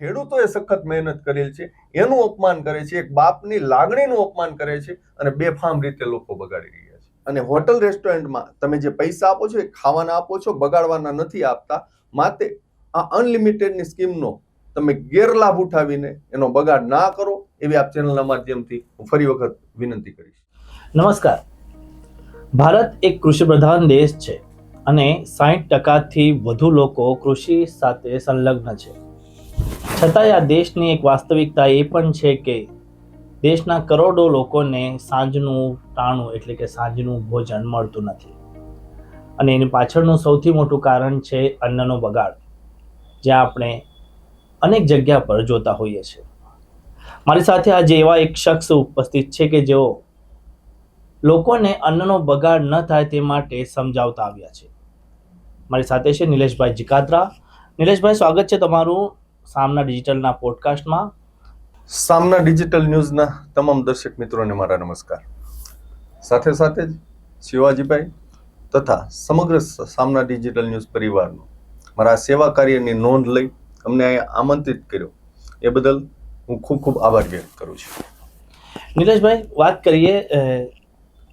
ખેડૂતોએ સખત મહેનત કરેલ છે એનું અપમાન કરે છે એક બાપની લાગણીનું અપમાન કરે છે અને બેફામ રીતે લોકો બગાડી રહ્યા છે. અને હોટલ રેસ્ટોરન્ટમાં તમે જે પૈસા આપો છો એ ખાવાના આપો છો બગાડવાના નથી આપતા માટે આ અનલિમિટેડની સ્કીમનો તમે ગેરલાભ ઉઠાવીને એનો બગાડ ના કરો એવી આપ ચેનલના માધ્યમથી હું ફરી વખત વિનંતી કરીશ. નમસ્કાર. ભારત એક કૃષિ પ્રધાન દેશ છે અને સાહીઠ ટકાથી વધુ લોકો કૃષિ સાથે સંલગ્ન છે. છતાંય આ દેશની એક વાસ્તવિકતા એ પણ છે કે દેશના કરોડો લોકોને સાંજનું ટાણું એટલે કે સાંજનું ભોજન મળતું નથી. અને એની પાછળનું સૌથી મોટું કારણ છે અન્નનો બગાડ જ્યાં આપણે અનેક જગ્યા પર જોતા હોઈએ છીએ. મારી સાથે આજે એવા એક શખ્સ ઉપસ્થિત છે કે જેઓ લોકોને અન્નનો બગાડ ન થાય તે માટે સમજાવતા આવ્યા છે. મારી સાથે છે નિલેશભાઈ જીકાત્રા નિલેશભાઈ, સ્વાગત છે તમારું. સામના ડિજિટલના પોડકાસ્ટમાં. સામના ડિજિટલ ન્યૂઝના તમામ દર્શક મિત્રોને મારા નમસ્કાર. સાથે સાથે જ શિવાજીભાઈ તથા સમગ્ર સામના ડિજિટલ ન્યૂઝ પરિવારનો મારા સેવા કાર્યની નોંધ લઈ અમને અહીંયા આમંત્રિત કર્યો. એ બદલ હું ખૂબ ખૂબ આભાર વ્યક્ત કરું છું. નિલેશભાઈ વાત કરીએ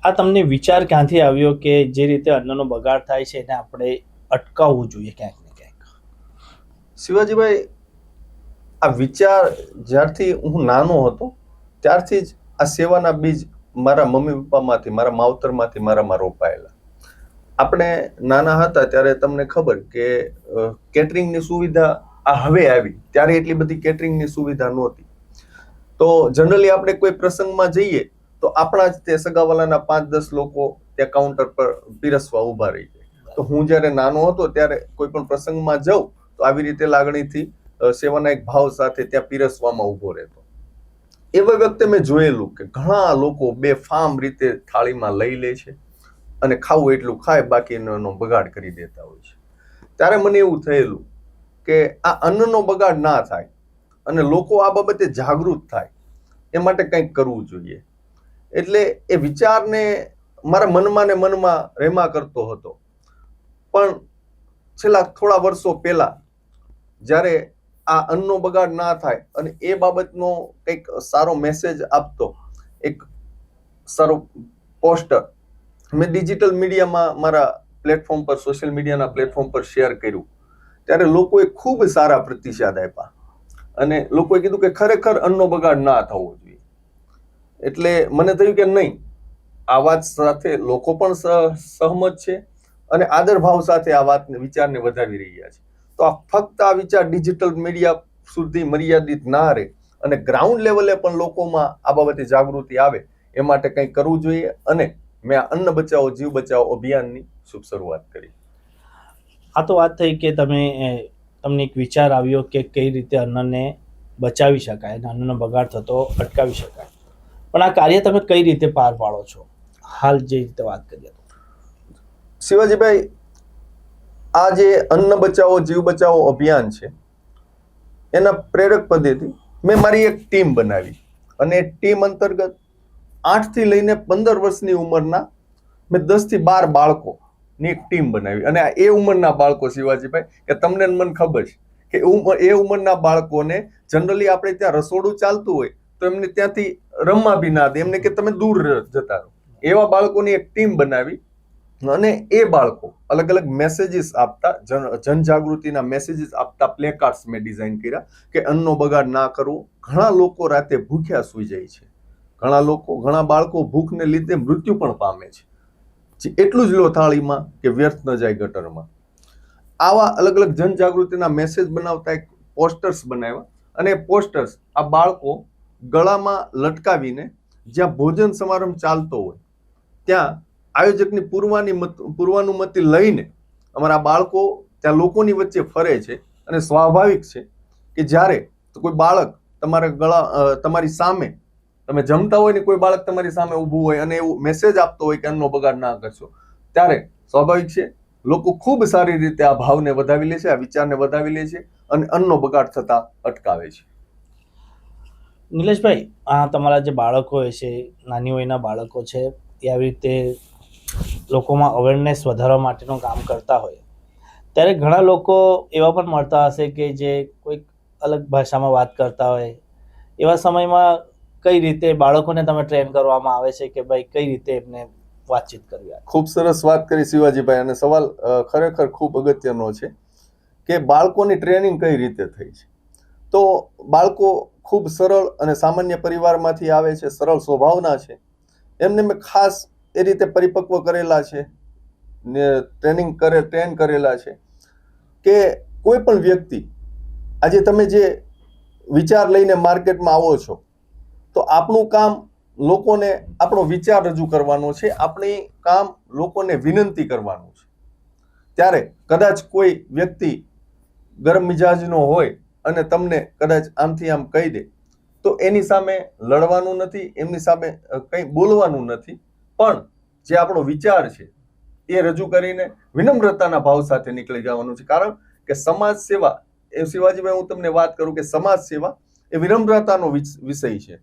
આ તમને વિચાર ક્યાંથી આવ્યો કે જે રીતે અન્નનો બગાડ થાય છે એને આપણે અટકાવવું જોઈએ ક્યાંક ને ક્યાંક? શિવાજીભાઈ આ વિચાર જ્યારથી હું નાનો હતો, ત્યારથી જ આ સેવાના બીજ મારા મમ્મી પપ્પામાંથી, મારા માવતરમાંથી મારામાં રોપાયેલા. આપણે નાના હતા ત્યારે તમને ખબર કે કેટરિંગની સુવિધા આ હવે આવી, ત્યારે એટલી બધી કેટરિંગની સુવિધા નહોતી. તો જનરલી આપણે કોઈ પ્રસંગમાં જઈએ, તો આપણા જ તે સગાવાલાના પાંચ દસ લોકો ત્યાં કાઉન્ટર પર પીરસવા ઊભા રહી જાય. તો હું જ્યારે નાનો હતો ત્યારે કોઈ પણ પ્રસંગમાં જાઉં, તો આવી રીતે લાગણીથી સેવાના એક ભાવ સાથે ત્યાં પીરસવામાં ઊભો રહેતો. એવા વખતે મેં જોયેલું કે ઘણા લોકો બે ફામ રીતે થાળીમાં લઈ લે છે અને ખાવું એટલું ખાય, બાકીનો એનો બગાડ કરી દેતા હોય છે. ત્યારે મને એવું થયેલું કે આ અન્નનો બગાડ ના થાય અને લોકો આ બાબતે જાગૃત થાય, એ માટે કંઈક કરવું જોઈએ. એટલે એ વિચારને મારા મનમાં ને મનમાં રેમા કરતો હતો. પણ છેલ્લા થોડા વર્ષો પહેલાં જ્યારે આ અન્નનો બગાડ ના થાય અને એ બાબતનો કંઈક સારો મેસેજ આપતો એક સારો પોસ્ટર મેં ડિજિટલ મીડિયામાં મારા પ્લેટફોર્મ પર સોશિયલ મીડિયાના પ્લેટફોર્મ પર શેર કર્યું. ત્યારે લોકોએ ખૂબ સારા પ્રતિસાદ આપ્યા. અને લોકોએ કીધું કે ખરેખર અન્નનો બગાડ ના થવો જોઈએ. એટલે મને થયું કે નહીં, આ વાત સાથે લોકો પણ સહ- સહમત છે અને આદર ભાવ સાથે આ વાતને, વિચારને વધાવી રહ્યા છે. તો આ ફક્ત આ વિચાર ડિજિટલ મીડિયા સુધી મર્યાદિત ના રહે. અને ગ્રાઉન્ડ લેવલે પણ લોકોમાં આ બાબતે જાગૃતિ આવે એ માટે કંઈક કરવું જોઈએ. અને મેં આ અન્ન બચાવો જીવ બચાવો અભિયાનની શુભ શરૂઆત કરી. આ તો વાત થઈ કે તમે તમને એક વિચાર આવ્યો કે કઈ રીતે અન્નને બચાવી શકાય અને અન્નનો બગાડ થતો અટકાવી શકાય. પણ આ કાર્ય તમે કઈ રીતે પાર પાડો છો? હાલ જે રીતે વાત કરીએ. શિવાજીભાઈ આ જે અન્ન બચાવો, જીવ બચાવો અભિયાન છે, એના પ્રેરક પદેથી મેં મારી એક ટીમ બનાવી. અને ટીમ અંતર્ગત આઠથી લઈને પંદર વર્ષની ઉંમરના મેં દસથી બાર બાળકોની એક ટીમ બનાવી. અને એ ઉંમરના બાળકો, શિવાજીભાઈ, કે તમને મન ખબર છે કે એ ઉંમરના બાળકોને જનરલી આપણે ત્યાં રસોડું ચાલતું હોય તો એમને ત્યાંથી રમવા બી ના દે. એમને કે તમે દૂર જતા રહો. એવા બાળકોની એક ટીમ બનાવી અને એ બાળકો અલગ અલગ મેસેજીસ આપતા જનજાગૃતિના મેસેજીસ આપતા પ્લેકાર્ડ્સ મેં ડિઝાઇન કર્યા કે અન્નનો બગાડ ના કરવો. ઘણા લોકો રાતે ભૂખ્યા સૂઈ જાય છે. ઘણા લોકો, ઘણા બાળકો ભૂખને લીધે મૃત્યુ પણ પામે છે. એટલું જ લો થાળીમાં કે વ્યર્થ ન જાય ગટરમાં. આવા અલગ અલગ જનજાગૃતિના મેસેજ બનાવતા એક પોસ્ટર્સ બનાવ્યા અને પોસ્ટર્સ આ બાળકો ગળામાં લટકાવીને જ્યાં ભોજન સમારંભ ચાલતો હોય, ત્યાં આયોજકની પૂર્વાની પૂર્વાનુમતિ લઈને અમારા બાળકો ત્યાં લોકોની વચ્ચે ફરે છે અને સ્વાભાવિક છે કે જ્યારે કોઈ બાળક તમારા ગળા તમારી સામે, તમે જમતા હોય ને કોઈ બાળક તમારી સામે ઊભું હોય અને એવું મેસેજ આપતો હોય કે અન્નનો બગાડ ના કરશો, ત્યારે સ્વાભાવિક છે, લોકો ખૂબ સારી રીતે આ ભાવને વધાવી લે છે, આ વિચારને વધાવી લે છે અને અન્નનો બગાડ થતા અટકાવે છે. નિલેશભાઈ, આ તમારા જે બાળકો છે, નાની વયના બાળકો છે, એ આવી રીતે લોકોમાં અવેરનેસ વધારવા માટેનું કામ કરતા હોય. ત્યારે ઘણા લોકો એવા પણ મળતા હશે કે જે કોઈક અલગ ભાષામાં વાત કરતા હોય. એવા સમયમાં કઈ રીતે બાળકોને તમે ટ્રેન કરવામાં આવે છે કે ભાઈ કઈ રીતે એમને વાતચીત કરવી ખૂબ સરસ વાત કરી શિવાજીભાઈ અને સવાલ ખરેખર ખૂબ અગત્યનો છે કે બાળકોની ટ્રેનિંગ કઈ રીતે થઈ છે? તો બાળકો ખૂબ સરળ અને સામાન્ય પરિવારમાંથી આવે છે, સરળ સ્વભાવના છે. એમને મેં ખાસ એ રીતે પરિપક્વ કરેલા છે. ને ટ્રેનિંગ કરે, ટ્રેન કરેલા છે. કે કોઈ પણ વ્યક્તિ, આજે તમે જે વિચાર લઈને માર્કેટમાં આવો છો, તો આપણું કામ લોકોને, આપણો વિચાર રજૂ કરવાનો છે. આપણી કામ લોકોને વિનંતી કરવાનું છે. ત્યારે કદાચ કોઈ વ્યક્તિ ગરમ મિજાજનો હોય અને તમને કદાચ આમથી આમ કહી દે, તો એની સામે લડવાનું નથી, એમની સામે કંઈ બોલવાનું નથી. પણ જે આપણો વિચાર છે, એ રજૂ કરીને વિનમ્રતાના ભાવ સાથે નીકળી જવાનું છે. કારણ કે સમાજ સેવા, એ શિવાજીભાઈ, હું તમને વાત કરું કે સમાજ સેવા એ વિનમ્રતાનો વિષય છે.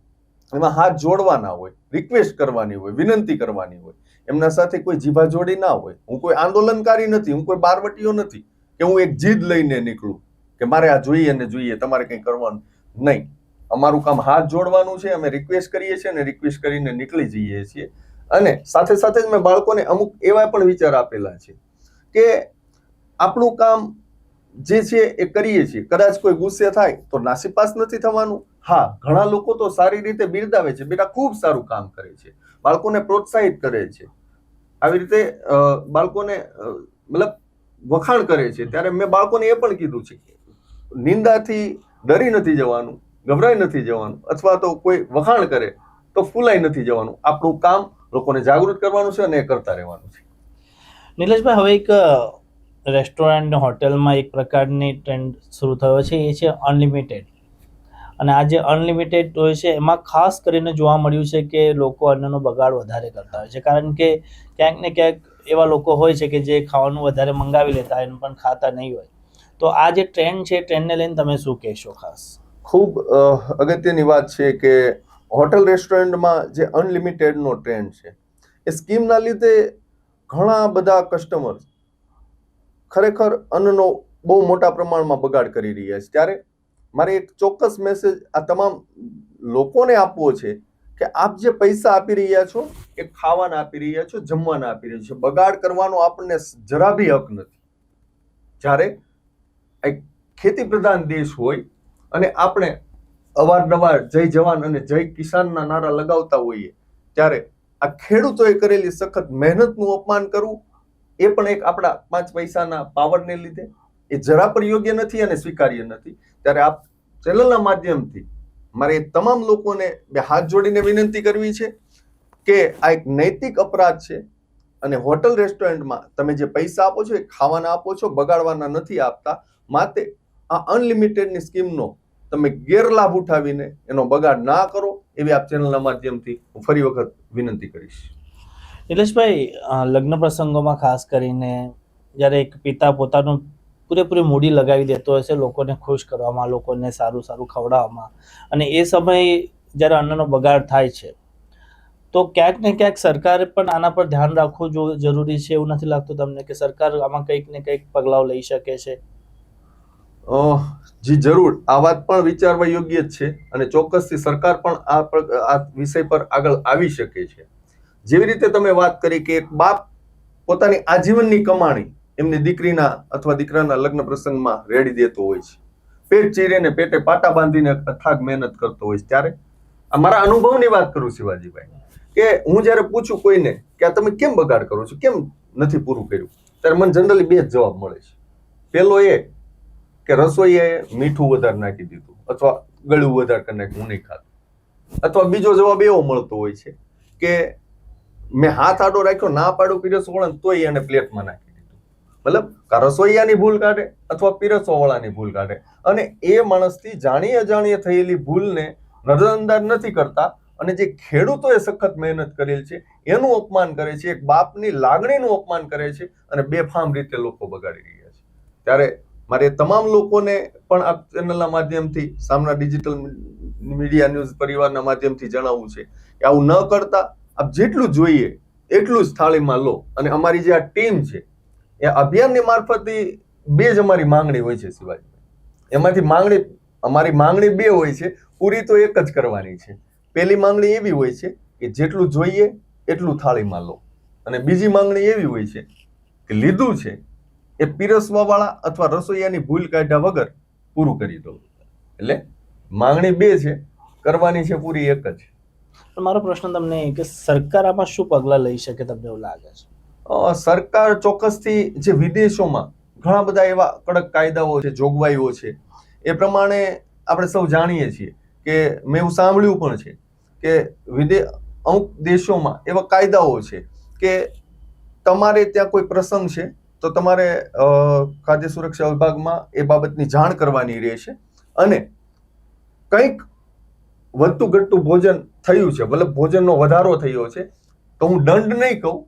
એમાં હાથ જોડવાના હોય રિક્વેસ્ટ કરવાની હોય, વિનંતી કરવાની હોય, એમના સાથે કોઈ જીભા જોડી ના હોય. હું કોઈ આંદોલનકારી નથી, હું કોઈ બારવટીઓ નથી કે હું એક જીદ લઈને નીકળું કે મારે આ જોઈએ ને જોઈએ, તમારે કંઈ કરવાનું નહીં. અમારું કામ હાથ જોડવાનું છે, અમે રિક્વેસ્ટ કરીએ છીએ અને રિક્વેસ્ટ કરીને નીકળી જઈએ છીએ. અને સાથે સાથે જ મેં બાળકોને અમુક એવા પણ વિચાર આપેલા છે કે આપણું કામ જે છે એ કરીએ છીએ. કદાચ કોઈ ગુસ્સે થાય તો નાસીપાસ નથી થવાનું. હા, ઘણા લોકો તો સારી રીતે બિરદાવે છે. બેટા, ખૂબ સારું કામ કરે છે. બાળકોને પ્રોત્સાહિત કરે છે. આવી રીતે બાળકોને મતલબ વખાણ કરે છે. ત્યારે મેં બાળકોને એ પણ કીધું છે નિંદાથી ડરી નથી જવાનું, ગભરાઈ નથી જવાનું અથવા તો કોઈ વખાણ કરે તો ફૂલાઈ નથી જવાનું. આપણું કામ લોકોને જાગૃત કરવાનું છે અને એ કરતા રહેવાનું છે. નિલેશભાઈ હવે એક રેસ્ટોરન્ટ હોટેલમાં એક પ્રકારની ટ્રેન્ડ શરૂ થયો છે એ છે અનલિમિટેડ અને આ જે અનલિમિટેડ હોય છે એમાં ખાસ કરીને જોવા મળ્યું છે કે લોકો અન્નનો બગાડ વધારે કરતા હોય છે. કારણ કે ક્યાંક ને ક્યાંક એવા લોકો હોય છે કે જે ખાવાનું વધારે મંગાવી લેતા હોય પણ ખાતા નહીં હોય. તો આ જે ટ્રેન્ડ છે ટ્રેન્ડને લઈને તમે શું કહેશો ખાસ? ખૂબ અગત્યની વાત છે કે હોટલ રેસ્ટોરન્ટમાં જે અનલિમિટેડનો ટ્રેન્ડ છે, એ સ્કીમના લીધે ઘણા બધા કસ્ટમર ખરેખર અન્નનો બહુ મોટા પ્રમાણમાં બગાડ કરી રહ્યા છે. ત્યારે મારે એક ચોક્કસ મેસેજ આ તમામ લોકોને આપવો છે કે આપ જે પૈસા આપી રહ્યા છો, એ ખાવાના આપી રહ્યા છો, જમવાના આપી રહ્યા છો. બગાડ કરવાનો આપણને જરા બી હક નથી. જ્યારે એક ખેતી પ્રધાન દેશ હોય અને આપણે અવારનવાર જય જવાન અને જય કિસાનના નારા લગાવતા હોઈએ. ત્યારે આ ખેડૂતોએ કરેલી સખત મહેનતનું અપમાન કરવું, એ પણ એક આપણા પાંચ પૈસાના પાવરને લીધે. એ જરા પણ યોગ્ય નથી અને સ્વીકાર્ય નથી. ત્યારે આપ ચેનલના માધ્યમથી મારે તમામ લોકોને બે હાથ જોડીને વિનંતી કરવી છે કે આ એક નૈતિક અપરાધ છે અને હોટલ રેસ્ટોરન્ટમાં તમે જે પૈસા આપો છો એ ખાવાના આપો છો, બગાડવાના નથી આપતા. માટે આ અનલિમિટેડની સ્કીમનો તમે ગેરલાભ ઉઠાવીને એનો બગાડ ના કરો એવી આપ ચેનલના માધ્યમથી હું ફરી વખત વિનંતી કરીશ. નિલેશભાઈ લગ્ન પ્રસંગોમાં ખાસ કરીને જ્યારે એક પિતા પોતાનું પૂરેપૂરી મૂડી લગાવી દેતો હશે લોકોને ખુશ કરવામાં લોકોને સારું સારું ખવડાવવામાં અને એ સમયે જ્યારે અન્નનો બગાડ થાય છે તો ક્યાંક ને ક્યાંક સરકારે પણ આના પર ધ્યાન રાખવું જો જરૂરી છે એવું નથી લાગતું તમને કે સરકાર આમાં કંઈક ને કંઈક પગલાઓ લઈ શકે છે? જી, જરૂર. આ વાત પણ વિચારવા યોગ્ય જ છે અને ચોક્કસથી સરકાર પણ આ આ વિષય પર આગળ આવી શકે છે. જેવી રીતે તમે વાત કરી કે એક બાપ પોતાની આજીવનની કમાણી એમની દીકરીના અથવા દીકરાના લગ્ન પ્રસંગમાં રેડી દેતો હોય છે. પેટ ચીરીને પેટે પાટા બાંધીને અથાગ મહેનત કરતો હોય છે. ત્યારે મારા અનુભવની વાત કરું શિવાજીભાઈ, કે હું જ્યારે પૂછું કોઈને કે આ તમે કેમ બગાડ કરો છો, કેમ નથી પૂરું કર્યું, ત્યારે મને જનરલી બે જ જવાબ મળે છે. પહેલો એ કે રસોઈએ મીઠું વધારે નાખી દીધું અથવા ગળ્યું વધારે કરી નાખ્યું નહીં ખાતું. અથવા બીજો જવાબ એવો મળતો હોય છે કે મેં હાથ આડો રાખ્યો, ના પાડો, પીરસો વળણ તોય એને પ્લેટમાં નાખી દીધું. મતલબ રસોઈયાની ભૂલ કાઢે અથવા પીરસવાવાળાની ભૂલ કાઢે. અને એ માણસથી જાણી અજાણીએ થયેલી ભૂલને નજરઅંદાજ નથી કરતા અને જે ખેડૂતોએ સખત મહેનત કરેલ છે, એનું અપમાન કરે છે, એક બાપની લાગણીનું અપમાન કરે છે અને બેફામ રીતે લોકો બગાડી રહ્યા છે. ત્યારે મારે તમામ લોકોને પણ આ ચેનલના માધ્યમથી, સામના ડિજિટલ મીડિયા ન્યૂઝ પરિવારના માધ્યમથી જણાવવું છે કે આવું ન કરતા, આપ જેટલું જોઈએ, એટલું જ થાળીમાં લો. અને અમારી જે આ ટીમ છે, એ અભિયાનની મારફતથી બે જ અમારી માંગણી હોય છે શિવાજી. એમાંથી માંગણી, અમારી માંગણી બે હોય છે, પૂરી તો એક જ કરવાની છે. પહેલી માંગણી એવી હોય છે કે જેટલું જોઈએ, એટલું થાળીમાં લો. અને બીજી માંગણી એવી હોય છે કે લીધું છે એ પીરસવા વાળા અથવા રસોઈયાની ભૂલ કાઢ્યા વગર પૂરું કરી દો એટલે માંગણી બે છે કરવાની છે પૂરી એક જ. મારો પ્રશ્ન તમને કે સરકાર આમાં શું પગલાં લઈ શકે તમને એવું લાગે છે? સરકાર ચોક્કસથી જે વિદેશોમાં ઘણા બધા એવા કડક કાયદાઓ છે જોગવાઈઓ છે એ પ્રમાણે આપણે સૌ જાણીએ છીએ કે મેં એવું સાંભળ્યું પણ છે કે વિદે અમુક દેશોમાં એવા કાયદાઓ છે કે તમારે ત્યાં કોઈ પ્રસંગ છે? તો તમારે ખાદ્ય સુરક્ષા વિભાગમાં એ બાબતની જાણ કરવાની રહેશે અને કંઈક વધતું ઘટતું ભોજન થયું છે, મતલબ ભોજનનો વધારો થયો છે, તો હું દંડ નહીં કહું,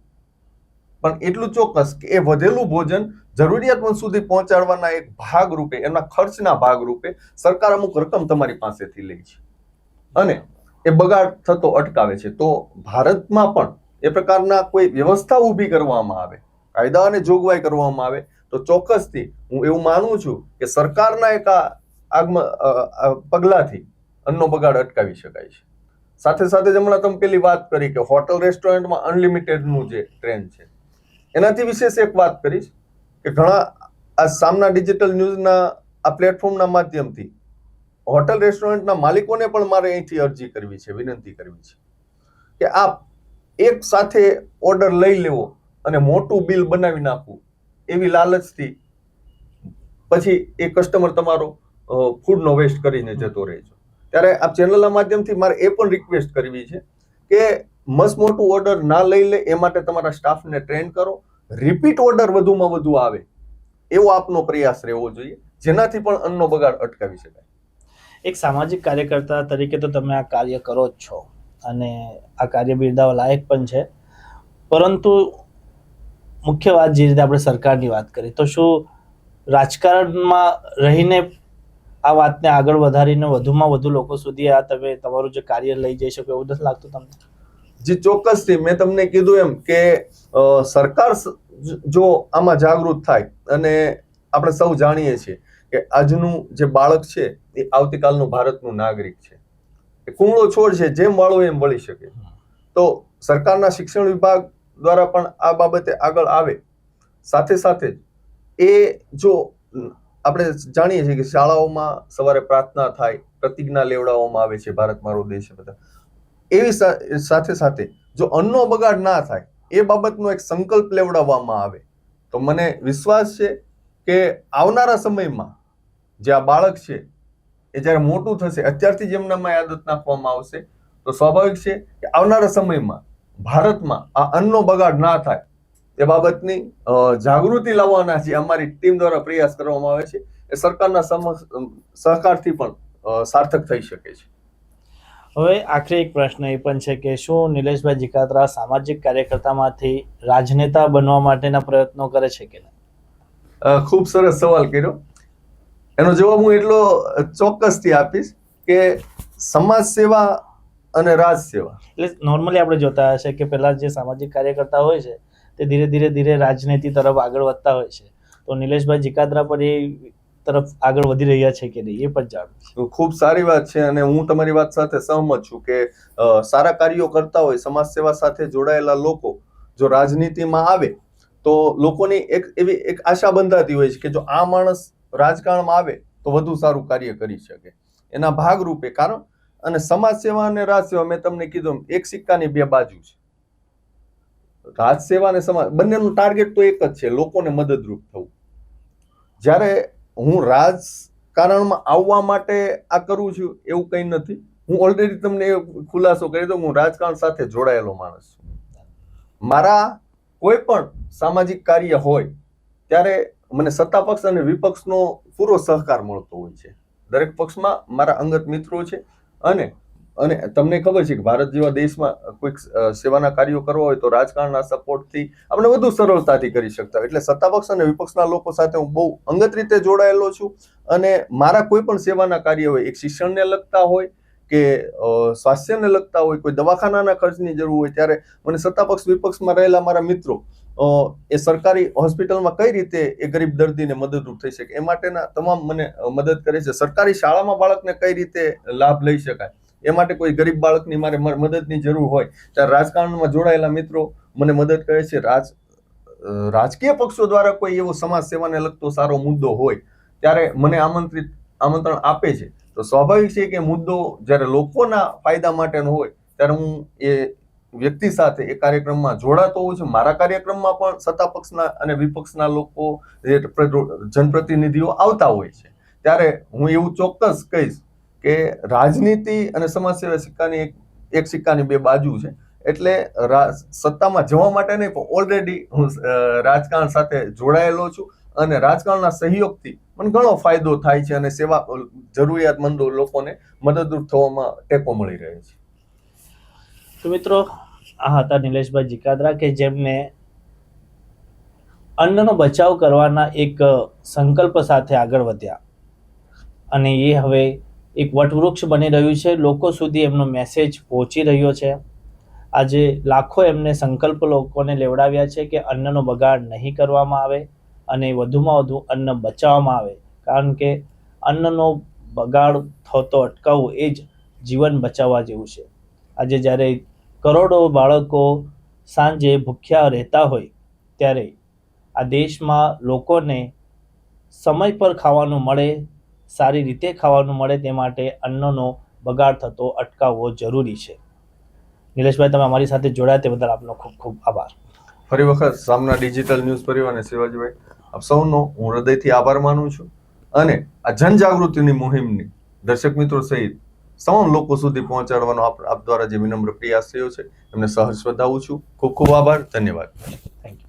પણ એટલું ચોક્કસ કે એ વધેલું ભોજન જરૂરિયાતમંદ સુધી પહોંચાડવાના એક ભાગ રૂપે એમના ખર્ચના ભાગ રૂપે સરકાર અમુક રકમ તમારી પાસેથી લે છે. અને એ બગાડ થતો અટકાવે છે. તો ભારતમાં પણ એ પ્રકારના કોઈ વ્યવસ્થા ઊભી કરવામાં આવે કાયદા અને જોગવાઈ કરવામાં આવે, તો ચોક્કસથી હું એવું માનું છું કે સરકારના એક આગમ પગલાથી અન્નનો બગાડ અટકાવી શકાય છે. સાથે સાથે જ હમણાં તમે પેલી વાત કરી કે હોટલ રેસ્ટોરન્ટમાં અનલિમિટેડનું જે ટ્રેન્ડ છે, એનાથી વિશેષ એક વાત કરીશ કે ઘણા આ સામના ડિજિટલ ન્યૂઝના આ પ્લેટફોર્મના માધ્યમથી હોટલ રેસ્ટોરન્ટના માલિકોને પણ મારે અહીંથી અરજી કરવી છે, વિનંતી કરવી છે કે આપ એક સાથે ઓર્ડર લઈ લેવો અને મોટું બિલ બનાવી નાખવું, એવી લાલચથી પછી એ કસ્ટમર તમારો ફૂડનો વેસ્ટ કરીને જતો રહે છે. ત્યારે આ ચેનલના માધ્યમથી મારે એ પણ રિક્વેસ્ટ કરવી છે કે મસ્ત મોટું ઓર્ડર ના લઈ લે, એ માટે તમારા સ્ટાફને ટ્રેન કરો. રિપીટ ઓર્ડર વધુમાં વધુ આવે, એવો આપનો પ્રયાસ રહેવો જોઈએ, જેનાથી પણ અન્નનો બગાડ અટકાવી શકાય. એક સામાજિક કાર્યકર્તા તરીકે તો તમે આ કાર્ય કરો જ છો, અને આ કાર્ય બિરદાવવા લાયક પણ છે. પરંતુ મુખ્ય વાત જે રીતે આપણે સરકારની વાત કરી તો શું રાજકારણમાં રહીને આ વાતને આગળ વધારીને વધુમાં વધુ લોકો સુધી આ તમે તમારું જે કાર્ય લઈ જઈ શકો એવું નથી લાગતું તમને? જે ચોક્કસથી મેં તમને કીધું એમ કે સરકાર જો આમાં જાગૃત થાય અને આપણે સૌ જાણીએ છીએ કે આજનું જે બાળક છે એ આવતીકાલનું ભારતનું નાગરિક છે. એ કુમળો છોડ છે જેમ વાળો એમ વળી શકે. તો સરકારના શિક્ષણ વિભાગ દ્વારા પણ આ બાબતે આગળ આવે. સાથે સાથે એ જો આપણે જાણીએ છીએ કે શાળાઓમાં સવારે પ્રાર્થના થાય, પ્રતિજ્ઞા લેવડાવવામાં આવે છે, ભારત મારો દેશ બધા. એવી સાથે સાથે જો અન્નનો બગાડ ના થાય, એ બાબતનો એક સંકલ્પ લેવડાવવામાં આવે. તો મને વિશ્વાસ છે કે આવનારા સમયમાં જે આ બાળક છે, એ જ્યારે મોટું થશે, અત્યારથી જ એમનામાં આદત નાખવામાં આવશે, તો સ્વાભાવિક છે કે આવનારા સમયમાં ભારતમાં આ અન્નનો બગાડ ના થાય એ બાબતની જાગૃતિ લાવવાના જે અમારી ટીમ દ્વારા પ્રયાસ કરવામાં આવે છે એ સરકારના સહકારથી પણ સાર્થક થઈ શકે છે. હવે આખરી એક પ્રશ્ન એ પણ છે કે શું નિલેશભાઈ જીકાત્રા સામાજિક કાર્યકર્તામાંથી રાજનેતા બનવા માટેના પ્રયત્નો કરે છે કે નહીં? ખૂબ સરસ સવાલ કર્યો. એનો જવાબ હું એટલો ચોક્કસથી આપીશ કે સમાજ સેવા અને રાજ સેવા. એટલે નોર્મલી આપણે જોતા હશે કે પહેલા જે સામાજિક કાર્યકર્તા હોય છે તે ધીરે ધીરે ધીરે રાજનીતિ તરફ આગળ વધતા હોય છે. તો નિલેશભાઈ જીકાદરા પર એ તરફ આગળ વધી રહ્યા છે કે નહીં એ પણ જાણવું ખૂબ સારી વાત છે અને હું તમારી વાત સાથે સહમત છું કે સારા કાર્યો કરતા હોય સમાજ સેવા સાથે જોડાયેલા લોકો જો રાજનીતિમાં આવે તો લોકોની એક એવી એક આશા બંધાતી હોય છે કે જો આ માણસ રાજકારણમાં આવે તો વધુ સારું કાર્ય કરી શકે. એના ભાગરૂપે કારણ અને સમાજ સેવા અને રાજ સેવા, મેં તમને કીધું એક સિક્કાની બે બાજુ છે. રાજ સેવા અને સમાજ, બંનેનું ટાર્ગેટ તો એક જ છે, લોકોને મદદરૂપ થવું. જ્યારે હું રાજકારણમાં આવવા માટે આ કરું છું, એવું કંઈ નથી. હું ઓલરેડી તમને ખુલાસો કરી દઉં, હું રાજકારણ સાથે જોડાયેલો માણસ છું. મારા કોઈ પણ સામાજિક કાર્ય હોય, ત્યારે મને સત્તા પક્ષ અને વિપક્ષનો પૂરો સહકાર મળતો હોય છે. દરેક પક્ષમાં મારા અંગત મિત્રો છે અને અને તમને ખબર છે કે ભારત જેવા દેશમાં કોઈક સેવાના કાર્યો કરવા હોય તો રાજકારણના સપોર્ટથી આપણે વધુ સરળતાથી કરી શકતા એટલે સત્તાપક્ષ અને વિપક્ષના લોકો સાથે હું બહુ અંગત રીતે જોડાયેલો છું. અને મારા કોઈ પણ સેવાના કાર્ય હોય, એક શિક્ષણને લગતા હોય કે સ્વાસ્થ્યને લગતા હોય, કોઈ દવાખાનાના ખર્ચની જરૂર હોય, ત્યારે મને સત્તાપક્ષ વિપક્ષમાં રહેલા મારા મિત્રો એ સરકારી હોસ્પિટલમાં કઈ રીતે એ ગરીબ દર્દીને મદદરૂપ થઈ શકે? એ માટેના તમામ મને મદદ કરે છે. સરકારી શાળામાં બાળકને કઈ રીતે લાભ લઈ શકાય? એ માટે કોઈ ગરીબ બાળકની મારે મદદની જરૂર હોય ત્યારે રાજકારણમાં જોડાયેલા મિત્રો મને મદદ કરે છે. રાજ રાજકીય પક્ષો દ્વારા કોઈ એવો સમાજ સેવાને લગતો સારો મુદ્દો હોય ત્યારે મને આમંત્રિત, આમંત્રણ આપે છે. તો સ્વાભાવિક છે કે મુદ્દો જ્યારે લોકોના ફાયદા માટેનો હોય ત્યારે હું એ વ્યક્તિ સાથે એ કાર્યક્રમમાં જોડાતો હોઉં છું. મારા કાર્યક્રમમાં પણ સત્તા પક્ષના અને વિપક્ષના લોકો, જે પ્ર- જનપ્રતિનિધિઓ આવતા હોય છે. ત્યારે હું એવું ચોક્કસ કહીશ કે રાજનીતિ અને સમાજ સેવા સિક્કાની એક એક સિક્કાની બે બાજુ છે. એટલે સત્તામાં જવા માટે નહીં, પણ ઓલરેડી હું રાજકારણ સાથે જોડાયેલો છું અને રાજકારણના સહયોગથી મને ઘણો ફાયદો થાય છે અને સેવા જરૂરિયાતમંદો લોકોને મદદરૂપ થવામાં ટેકો મળી રહે છે. તો મિત્રો આ હતા નિલેશભાઈ જીકાદરા કે જેમને અન્નનો બચાવ કરવાના એક સંકલ્પ સાથે આગળ વધ્યા. અને એ હવે એક વટવૃક્ષ બની રહ્યું છે. લોકો સુધી એમનો મેસેજ પહોંચી રહ્યો છે. આજે લાખો એમને સંકલ્પ લોકોને લેવડાવ્યા છે કે અન્નનો બગાડ નહીં કરવામાં આવે અને વધુમાં વધુ અન્ન બચાવવામાં આવે. કારણ કે અન્નનો બગાડ થતો અટકાવવું એ જ જીવન બચાવવા જેવું છે. આજે જ્યારે કરોડો બાળકો સાંજે ભૂખ્યા રહેતા હોય ત્યારે આ દેશમાં લોકોને સમય પર ખાવાનું મળે, સારી રીતે ખાવાનું મળે તે માટે અન્નનો બગાડ થતો અટકાવવો જરૂરી છે. નિલેશભાઈ, તમે અમારી સાથે જોડાયા તે બદલ આપનો ખૂબ ખૂબ આભાર. ફરી વખત સામના ડિજિટલ ન્યૂઝ પરિવાર અને શિવાજીભાઈ, આપ સૌનો હું હૃદયથી આભાર માનું છું અને આ જનજાગૃતિની મુહિમની દર્શક મિત્રો સહિત તમામ લોકો સુધી પહોંચાડવાનો આપ દ્વારા જે વિનમ્ર પ્રયાસ થયો છે, એમને સહર્ષ વધાવું છું. ખૂબ ખૂબ આભાર. ધન્યવાદ. Thank you